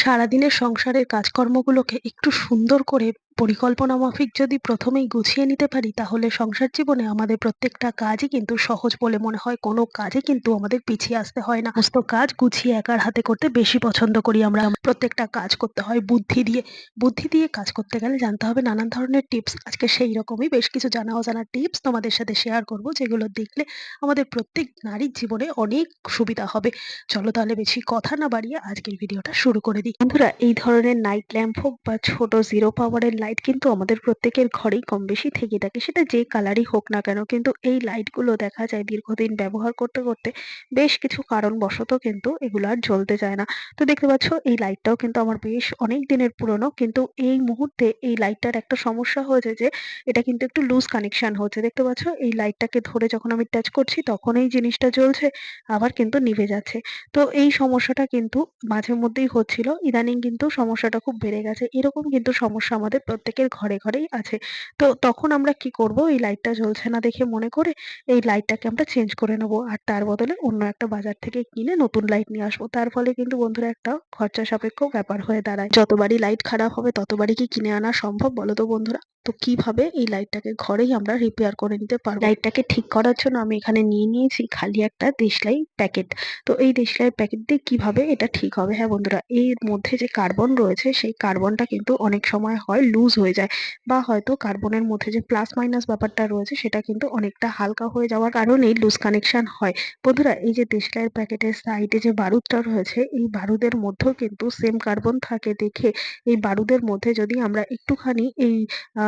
সারাদিনের সংসারের কাজকর্মগুলোকে একটু সুন্দর করে পরিকল্পনা মাফিক যদি প্রথমেই গুছিয়ে নিতে পারি, তাহলে সংসার জীবনে আমাদের প্রত্যেকটা কাজই কিন্তু সহজ বলে মনে হয়। কোনো কাজে কিন্তু আমাদের পিছিয়ে আসতে হয় না। সমস্ত কাজ গুছিয়ে একার হাতে করতে বেশি পছন্দ করি আমরা। প্রত্যেকটা কাজ করতে হয় বুদ্ধি দিয়ে। বুদ্ধি দিয়ে কাজ করতে গেলে জানতে হবে নানান ধরনের টিপস। আজকে সেই রকমই বেশ কিছু জানা অজানা টিপস তোমাদের সাথে শেয়ার করব, যেগুলো দেখলে আমাদের প্রত্যেক নারীর জীবনে অনেক সুবিধা হবে। চলো তাহলে বেশি কথা না বাড়িয়ে আজকের ভিডিওটা শুরু করে দিই। বন্ধুরা, এই ধরনের নাইট ল্যাম্প হোক বা ছোট জিরো পাওয়ারের লাইট কিন্তু আমাদের প্রত্যেকের ঘরেই কম বেশি থেকে থাকে। সেটা যে কালারই হোক না কেন কিন্তু এই লাইটগুলো দেখা যায় দীর্ঘদিন ব্যবহার করতে করতে বেশ কিছু কারণবশত কিন্তু এগুলো আর জ্বলতে চায় না। তো দেখতে পাচ্ছ, এই লাইটটাও কিন্তু আমার বেশ অনেক দিনের পুরনো কিন্তু এই মুহূর্তে এই লাইটটার একটা সমস্যা হয়েছে যে এটা কিন্তু একটু লুজ কানেকশন হচ্ছে। দেখতে পাচ্ছ, এই লাইটটাকে ধরে যখন আমি টাচ করছি তখন এই জিনিসটা জ্বলছে, আবার কিন্তু নিভে যাচ্ছে। তো এই সমস্যাটা কিন্তু মাঝে মধ্যেই হচ্ছিল। ইদানিং কিন্তু সমস্যাটা খুব বেড়ে গেছে। এরকম কিন্তু সমস্যা আমাদের প্রত্যেকের ঘরে, ঘরেই আছে। তো তখন আমরা কি করব? এই লাইটটা জ্বলছে না দেখে মনে করে এই লাইটটাকে আমরা চেঞ্জ করে নেব আর তার বদলে অন্য একটা বাজার থেকে কিনে নতুন লাইট নিয়ে আসব। তার ফলে কিন্তু বন্ধুরা একটা খরচা সাপেক্ষ ব্যাপার হয়ে দাঁড়ায়। যতবারই লাইট খারাপ হবে ততবারই কি কিনে আনা সম্ভব বলো তো বন্ধুরা? তো কীভাবে এই লাইটটাকে ঘরেই আমরা রিপেয়ার করে নিতে পারব? লাইটটাকে ঠিক করার জন্য আমি এখানে নিয়ে নিয়েছি খালি একটা দেশলাই প্যাকেট তো এই দেশলাই প্যাকেট দিয়ে কীভাবে এটা ঠিক হবে? হ্যাঁ বন্ধুরা, এর মধ্যে যে কার্বন রয়েছে, সেই কার্বনটা কিন্তু অনেক সময় হয় লুজ হয়ে যায় বা হয়তো কার্বনের মধ্যে যে প্লাস মাইনাস ব্যাপারটা রয়েছে, সেটা কিন্তু অনেকটা হালকা হয়ে যাওয়ার কারণেই লুজ কানেকশন হয়। বন্ধুরা, এই যে দেশলাইয়ের প্যাকেটের সাইডে যে বারুদটা রয়েছে, এই বারুদের মধ্যেও কিন্তু সেম কার্বন থাকে দেখে। এই বারুদের মধ্যে যদি আমরা একটুখানি এই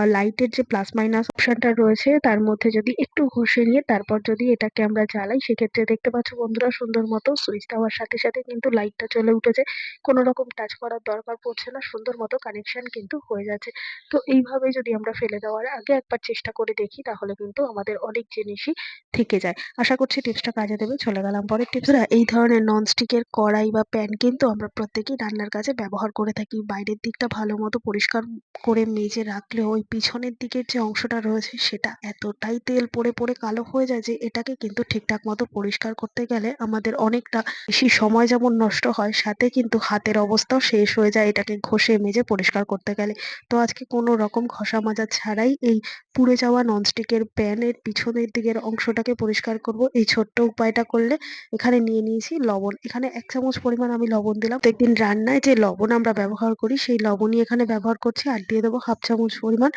লাইটের যে প্লাস মাইনাস অপশনটা রয়েছে, তার মধ্যে যদি একটু ঘষে নিয়ে তারপর যদি এটাকে আমরা জ্বালাই, সেক্ষেত্রে দেখতে পাচ্ছ বন্ধুরা সুন্দর মতো সুইচ দেওয়ার সাথে সাথে কিন্তু লাইটটা জ্বলে উঠেছে। কোনো রকম টাচ করার দরকার পড়ছে না, সুন্দর মতো কানেকশন কিন্তু হয়ে যাচ্ছে। তো এইভাবে যদি আমরা ফেলে দেওয়ার আগে একবার চেষ্টা করে দেখি, তাহলে কিন্তু আমাদের অনেক জিনিসই থেকে যায়। আশা করছি টিপসটা কাজে দেবে, চলে গেলাম পরের টিপসরা এই ধরনের ননস্টিকের কড়াই বা প্যান কিন্তু আমরা প্রত্যেকেই রান্নার কাজে ব্যবহার করে থাকি। বাইরের দিকটা ভালো মতো পরিষ্কার করে মেজে রাখলেও ওই পিছনের দিকের যে অংশটা রয়েছে সেটা এতটাই তেল পড়ে পড়ে কালো হয়ে যায় যে এটাকে কিন্তু ঠিকঠাক মতো পরিষ্কার করতে গেলে আমাদের অনেকটা বেশি সময় যেমন নষ্ট হয়, সাথে কিন্তু হাতের অবস্থাও শেষ হয়ে যায় এটাকে ঘষে মেজে পরিষ্কার করতে গেলে। তো আজকে কোনো রকম ঘষা মাজা ছাড়াই এই পুড়ে যাওয়া ননস্টিকের প্যানের পিছনের দিকের অংশটাকে পরিষ্কার করব। এই ছোট্ট উপায়টা করলে এখানে নিয়ে নিয়েছি লবণ। এখানে এক চামচ পরিমাণ আমি লবণ দিলাম। একদিন রান্নায় যে লবণ আমরা ব্যবহার করি সেই লবণই এখানে ব্যবহার করছি। আর দিয়ে দেবো হাফ চামচ পরিমাণ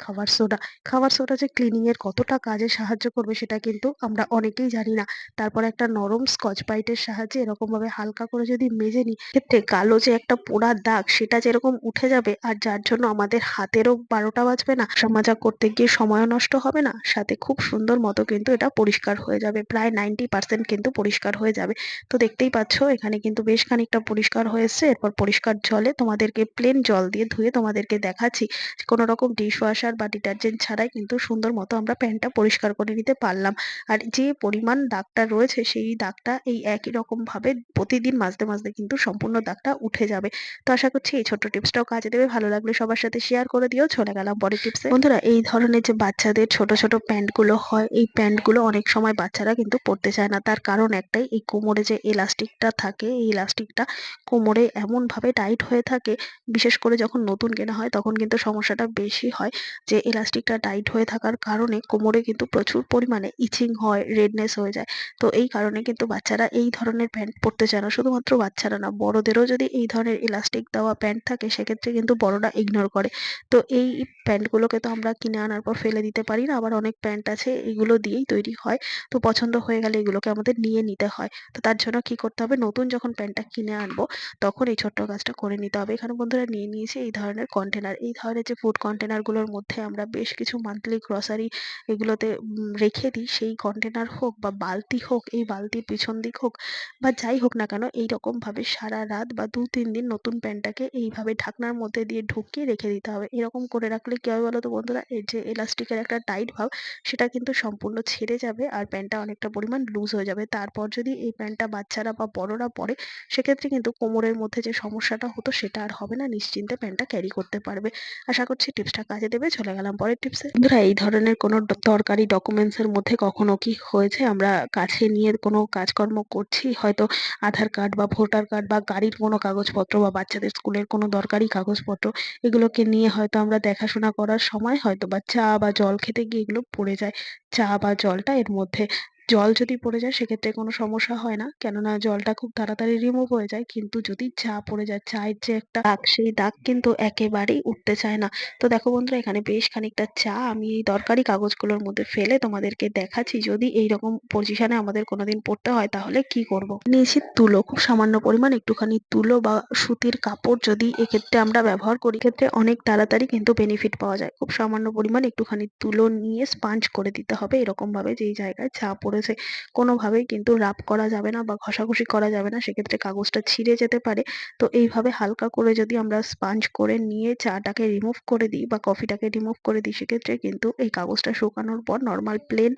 খাবার সোডা খাবার সোডা যে ক্লিনিং এর কতটা কাজে সাহায্য করবে সেটা কিন্তু আমরা অনেকেই জানি না। তারপর একটা নরম স্কচ ব্রাইটের সাহায্যে এরকম ভাবে হালকা করে যদি মেজে নিই, ক্ষেত্রে কালো যে একটা পোড়া দাগ সেটা যেরকম উঠে যাবে আর যার জন্য আমাদের হাতেরও বারোটা বাজবে না মাজা করতে গিয়ে সময়ও নষ্ট হবে না, সাথে খুব সুন্দর মতো কিন্তু এটা পরিষ্কার হয়ে যাবে, প্রায় নাইনটি পার্সেন্ট কিন্তু পরিষ্কার হয়ে যাবে। তো দেখতেই পাচ্ছ, এখানে কিন্তু বেশ খানিকটা পরিষ্কার হয়েছে এরপর পরিষ্কার জলে তোমাদেরকে প্লেন জল দিয়ে ধুয়ে তোমাদেরকে দেখাচ্ছি কোনো রকম ডিশ ওয়াশার বা ডিটারজেন্ট ছাড়াই কিন্তু সুন্দর মতো আমরা প্যানটা পরিষ্কার করে নিতে পারলাম। আর যে পরিমাণ দাগটা রয়েছে সেই দাগটা এই একই রকম ভাবে প্রতিদিন মাজতে মাজতে কিন্তু সম্পূর্ণ দাগটা উঠে যাবে। তো আশা করছি এই ছোট্ট টিপসটাও কাজে দেবে। ভালো লাগলে সবার সাথে শেয়ার করে দিও। চলে গেলাম পরের টিপসে। বন্ধুরা, এই ধরনের যে বাচ্চাদের ছোট ছোট প্যান্টগুলো হয়, এই প্যান্টগুলো অনেক সময় বাচ্চারা কিন্তু পরতে চায় না। তার কারণ একটাই, এই কোমরে যে এলাস্টিকটা থাকে, এই এলাস্টিকটা কোমরে এমনভাবে টাইট হয়ে থাকে, বিশেষ করে যখন নতুন কেনা হয়, তখন কিন্তু সমস্যাটা বেশি হয়। যে এলাস্টিকটা টাইট হয়ে থাকার কারণে কোমরে কিন্তু প্রচুর পরিমাণে ইচিং হয় রেডনেস হয়ে যায়। তো এই কারণে কিন্তু বাচ্চারা এই ধরনের প্যান্ট পরতে চায় না। শুধুমাত্র বাচ্চারা না, বড়দেরও যদি এই ধরনের ইলাস্টিক দেওয়া প্যান্ট থাকে, সেক্ষেত্রে কিন্তু বড়রা ইগনোর করে। তো এই প্যান্টগুলোকে তো আমরা কিনে আনার পর ফেলে দিতে পারি না, আবার অনেক প্যান্ট আছে, এগুলো দিয়েই তৈরি হয়। তো পছন্দ হয়ে গেলে এগুলোকে আমাদের নিয়ে নিতে হয়। তো তার জন্য কি করতে হবে, নতুন যখন প্যান্টটা কিনে আনব, তখন এই ছোট্ট কাজটা করে নিতে হবে। এখানে বন্ধুরা নিয়ে নিয়েছি এই ধরনের কন্টেনার এই ধরনের যে ফুড কন্টেনারগুলোর মধ্যে আমরা বেশ কিছু মান্থলি গ্রসারি এগুলোতে রেখে দিই। সেই কন্টেনার হোক বা বালতি হোক, এই বালতির পিছন দিক হোক বা যাই হোক না কেন, এইরকমভাবে সারা রাত বা দু তিন দিন নতুন প্যান্টটাকে এইভাবে ঢাকনার মধ্যে দিয়ে ঢুকিয়ে রেখে দিতে হবে। এরকম করে রাখলে কী হবে বলো তো বন্ধুরা? এই যে এলাস্টিকের একটা টাইট ভাব সেটা কিন্তু সম্পূর্ণ ছেড়ে যাবে আর প্যান্টটা অনেকটা পরিমাণ লুজ হয়ে যাবে। তারপর যদি এই প্যান্টটা বাচ্চারা বা বড়রা পরে সেক্ষেত্রে কিন্তু কোমরের মধ্যে যে সমস্যাটা হতো, সেটা আর হবে না। নিশ্চিন্তে প্যান্টটা ক্যারি করতে পারবে। আশা করছি টিপসটা কাজে দেবে। চলে গেলাম পরের টিপসে বন্ধুরা, এই ধরনের কোনো দরকারি ডকুমেন্টস এর মধ্যে কখনো কি হয়েছে? আমরা কাছে নিয়ে কোনো কাজকর্ম করছি? হয়তো আধার কার্ড বা ভোটার কার্ড বা গাড়ির কোনো কাগজপত্র বা বাচ্চাদের স্কুলের কোনো দরকারি কাগজপত্র, এগুলোকে নিয়ে হয়তো আমরা দেখাশোনা করার সময় হয়তো বা চা বা জল খেতে গিয়ে এগুলো পড়ে যায়। চা বা জলটা এর মধ্যে জল যদি পড়ে যায়, সেক্ষেত্রে কোনো সমস্যা হয় না। কেননা জলটা খুব তাড়াতাড়ি রিমুভ হয়ে যায়, কিন্তু যদি চা পড়ে যায়, চায়ের যে একটা দাগ, সেই দাগ কিন্তু একেবারেই উঠতে চায় না। তো দেখো বন্ধুরা, এখানে বেশ খানিকটা চা আমি এই দরকারি কাগজগুলোর মধ্যে ফেলে তোমাদেরকে দেখাচ্ছি। যদি এইরকম পজিশনে আমাদের কোনোদিন পড়তে হয়, তাহলে কি করব? নিয়েছি তুলো, খুব সামান্য পরিমাণ, একটুখানি তুলো বা সুতির কাপড় যদি এক্ষেত্রে আমরা ব্যবহার করি ক্ষেত্রে অনেক তাড়াতাড়ি কিন্তু বেনিফিট পাওয়া যায়। খুব সামান্য পরিমাণ একটুখানি তুলো নিয়ে স্পাঞ্জ করে দিতে হবে এরকম ভাবে যেই জায়গায় চা পড়েছে কোনোভাবেই কিন্তু রাব করা যাবে না বা ঘষাঘষি করা যাবে না, সেক্ষেত্রে কাগজটা ছিঁড়ে যেতে পারে। তো এইভাবে হালকা করে যদি আমরা স্পাঞ্জ করে নিয়ে চাটাকে রিমুভ করে দিই বা কফিটাকে রিমুভ করে দিই, সেক্ষেত্রে কিন্তু এই কাগজটা শুকানোর পর নর্মাল প্লেন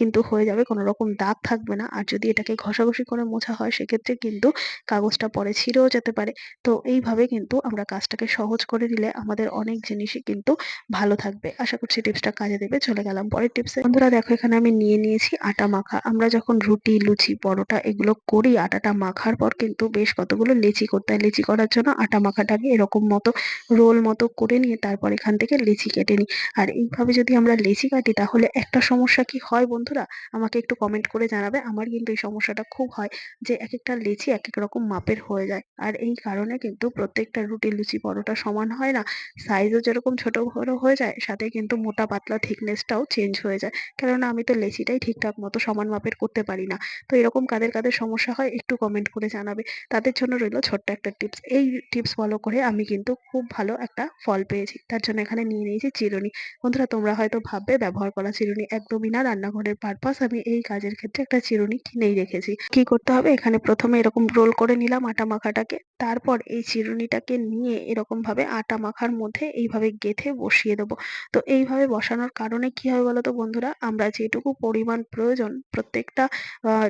কিন্তু হয়ে যাবে কোনো রকম দাগ থাকবে না। আর যদি এটাকে ঘষাঘষি করে মোছা হয়, সেক্ষেত্রে কিন্তু কাগজটা পরে ছিঁড়েও যেতে পারে। তো এইভাবে কিন্তু আমরা কাজটাকে সহজ করে দিলে আমাদের অনেক জিনিসই কিন্তু ভালো থাকবে। আশা করছি টিপসটা কাজে দেবে। চলে গেলাম পরের টিপসে বন্ধুরা, দেখো এখানে আমি নিয়ে নিয়েছি আটা মাখা। আমরা যখন রুটি, লুচি, পরোটা এগুলো করি, আটাটা মাখার পর কিন্তু বেশ কতগুলো লেচি করতে হয়। লেচি করার জন্য আটা মাখাটাকে এরকম মতো রোল মতো করে নিয়ে তারপর এখান থেকে লেচি কেটে নিই। আর এইভাবে যদি আমরা লেচি কাটি, তাহলে একটা সমস্যা কি হয় বন্ধুরা? আমাকে একটু কমেন্ট করে জানাবে। আমার কিন্তু এই সমস্যাটা খুব হয় যে এক একটা লেচি এক এক রকম মাপের হয়ে যায়। আর এই কারণে কিন্তু প্রত্যেকটা রুটি, লুচি, পরোটা সমান হয় না। সাইজও যেরকম ছোট বড় হয়ে যায়, সাথে কিন্তু মোটা, পাতলা থিকনেসটাও চেঞ্জ হয়ে যায়। কেননা আমি তো লেচিটাই ঠিকঠাক মতো সমান মাপের করতে পারি না। তো এরকম কাদের কাদের সমস্যা হয় একটু কমেন্ট করে জানাবে। তাদের জন্য রইল ছোট্ট একটা টিপস এই টিপস ফলো করে আমি কিন্তু খুব ভালো একটা ফল পেয়েছি। তার জন্য এখানে নিয়ে নিয়েছি চিরুনি। বন্ধুরা, তোমরা হয়তো ভাববে ব্যবহার করা চিরুনি একদমই না। রান্নাঘরের পারপাস আমি এই কাজের ক্ষেত্রে একটা চিরুনি কিনেই রেখেছি। কি করতে হবে? এখানে প্রথমে এরকম রোল করে নিলাম আটা মাখাটাকে। তারপর এই চিরুনিটাকে নিয়ে এরকম ভাবে আটা মাখার মধ্যে এইভাবে গেঁথে বসিয়ে দেবো। তো এইভাবে বসানোর কারণে কি হবে বলতো বন্ধুরা? আমরা যেটুকু পরিমাণ প্রয়োজন প্রত্যেকটা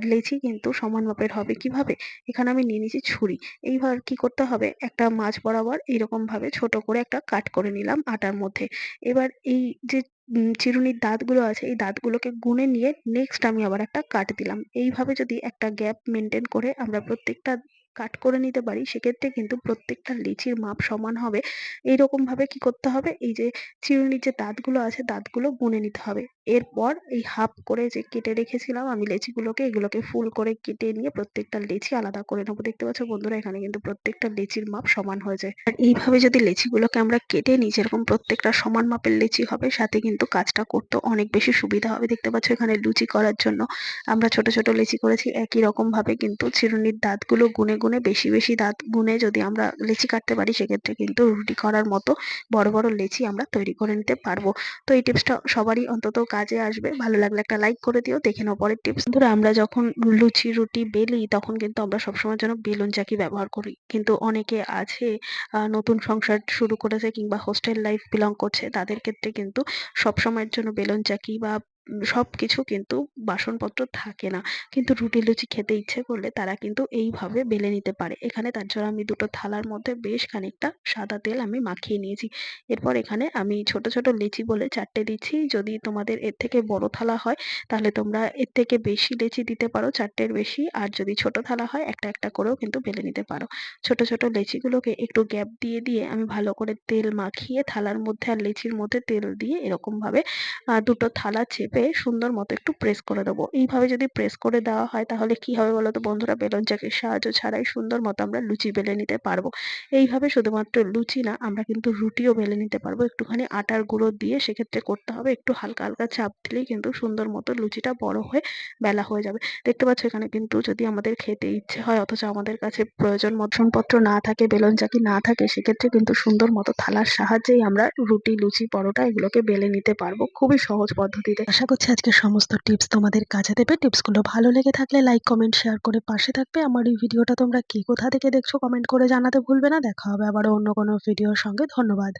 লেচি কিন্তু সমান মাপের হবে। কীভাবে? এখানে আমি নিয়ে নিয়েছি ছুরি। এইবার কি করতে হবে? একটা মাছ বরাবর এইরকমভাবে ছোট করে একটা কাট করে নিলাম আটার মধ্যে। এবার এই যে চিরুনির দাঁতগুলো আছে, এই দাঁতগুলোকে গুনে নিয়ে নেক্সট আমি আবার একটা কাট দিলাম। এইভাবে যদি একটা গ্যাপ মেনটেন করে আমরা প্রত্যেকটা কাট করে নিতে পারি, সেক্ষেত্রে কিন্তু প্রত্যেকটা লিচির মাপ সমান হবে। এইরকম ভাবে কি করতে হবে? এই যে চিরুনির যে দাঁতগুলো আছে, দাঁতগুলো গুনে নিতে হবে। এরপর এই হাফ করে যে কেটে রেখেছিলাম আমি লেচিগুলোকে, এগুলোকে ফুল করে কেটে নিয়ে প্রত্যেকটা লেচি আলাদা করে নেব। দেখতে পাচ্ছ বন্ধুরা, এখানে কিন্তু প্রত্যেকটা লেচির মাপ সমান হয়ে যায়। আর এইভাবে যদি লেচিগুলোকে আমরা কেটে নিই, যেরকম প্রত্যেকটা সমান মাপের লেচি হবে, সাথে কিন্তু কাজটা করতে অনেক বেশি সুবিধা হবে। দেখতে পাচ্ছ এখানে লুচি করার জন্য আমরা ছোট ছোট লেচি করেছি। একই রকম ভাবে কিন্তু চিরুনির দাঁতগুলো গুনে গুনে বেশি বেশি দাঁত গুনে যদি আমরা লেচি কাটতে পারি, সেক্ষেত্রে কিন্তু রুটি করার মতো বড় বড় লেচি আমরা তৈরি করে নিতে পারব। তো এই টিপসটা সবারই অন্তত কাজে আসবে। ভালো লাগলে একটা লাইক করে দিও। দেখে নাও পরের টিপস। ধরো আমরা যখন লুচি, রুটি, বেলি, তখন কিন্তু আমরা সবসময় যেন বেলুন চাকি ব্যবহার করি। কিন্তু অনেকে আছে নতুন সংসার শুরু করেছে কিংবা হোস্টেল লাইফ বিলং করছে, তাদের ক্ষেত্রে কিন্তু সবসময়ের জন্য বেলুন চাকি বা উম, সবকিছু কিন্তু বাসনপত্র থাকে না। কিন্তু রুটি লুচি খেতে ইচ্ছে করলে তারা কিন্তু এইভাবে বেলে নিতে পারে। এখানে তার জন্য আমি দুটো থালার মধ্যে বেশ খানিকটা সাদা তেল আমি মাখিয়ে নিয়েছি। এরপর এখানে আমি ছোট ছোট লেচি বলে চারটে দিচ্ছি। যদি তোমাদের এর থেকে বড় থালা হয় তাহলে তোমরা এর থেকে বেশি লেচি দিতে পারো চারটের বেশি। আর যদি ছোট থালা হয় একটা একটা করেও কিন্তু বেলে নিতে পারো। ছোট ছোট লেচিগুলোকে একটু গ্যাপ দিয়ে দিয়ে আমি ভালো করে তেল মাখিয়ে থালার মধ্যে আর লেচির মধ্যে তেল দিয়ে এরকম ভাবে দুটো থালা চেপে সুন্দর মতো একটু প্রেস করে দেবো। এইভাবে যদি প্রেস করে দেওয়া হয় তাহলে কি হবে বলো তো বন্ধুরা? বেলুন চাকির সাহায্য ছাড়াই সুন্দর মতো আমরা লুচি বেলে নিতে পারব। এইভাবে শুধুমাত্র লুচি না, আমরা কিন্তু রুটিও বেলে নিতে পারব। একটুখানি আটার গুঁড়ো দিয়ে সেক্ষেত্রে করতে হবে, একটু হালকা হালকা চাপ দিলেই কিন্তু সুন্দর মতো লুচিটা বড় হয়ে বেলা হয়ে যাবে। দেখতে পাচ্ছ এখানে কিন্তু যদি আমাদের খেতে ইচ্ছে হয় অথচ আমাদের কাছে প্রয়োজন মটনপত্র না থাকে, বেলুন চাকি না থাকে, সেক্ষেত্রে কিন্তু সুন্দর মতো থালার সাহায্যেই আমরা রুটি, লুচি, পরোটা এগুলোকে বেলে নিতে পারব। খুবই সহজ পদ্ধতিতে। আশা করছি আজকে সমস্ত টিপস তোমাদের কাজে দেবে। টিপসগুলো ভালো লেগে থাকলে লাইক কমেন্ট শেয়ার করে পাশে থাকবে। আমার এই ভিডিওটা তোমরা কি কোথা থেকে দেখছ কমেন্ট করে জানাতে ভুলবে না। দেখা হবে আবারও অন্য কোনো ভিডিওর সঙ্গে। ধন্যবাদ।